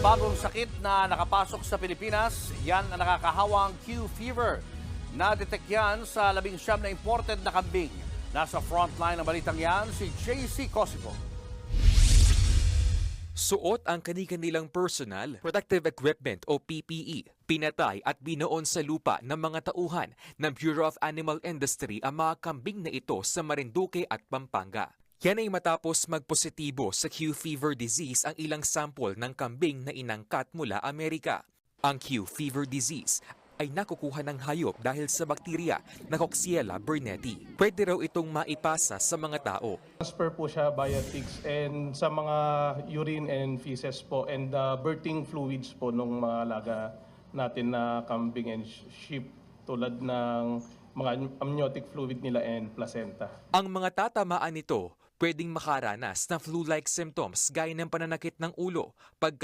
bagong sakit na nakapasok sa Pilipinas. Yan ang nakakahawang Q fever. Na-detect yan sa labing siyam na imported na kambing. Nasa frontline ng balitang yan si JC Cosipo. Suot ang kani-kanilang personal protective equipment o PPE. Pinatay at binoon sa lupa ng mga tauhan ng Bureau of Animal Industry ang mga kambing na ito sa Marinduque at Pampanga. Yan ay matapos magpositibo sa Q fever disease ang ilang sample ng kambing na inangkat mula Amerika. Ang Q fever disease ay nakukuha ng hayop dahil sa bakterya na Coxiella burnetii. Pwede raw itong maipasa sa mga tao. Transfer po siya via pigs and sa mga urine and feces po and the birthing fluids po ng mga alaga natin na kambing and sh- sheep tulad ng mga amniotic fluid nila and placenta. Ang mga tatamaan nito pwedeng makaranas ng flu-like symptoms gaya ng pananakit ng ulo, pagka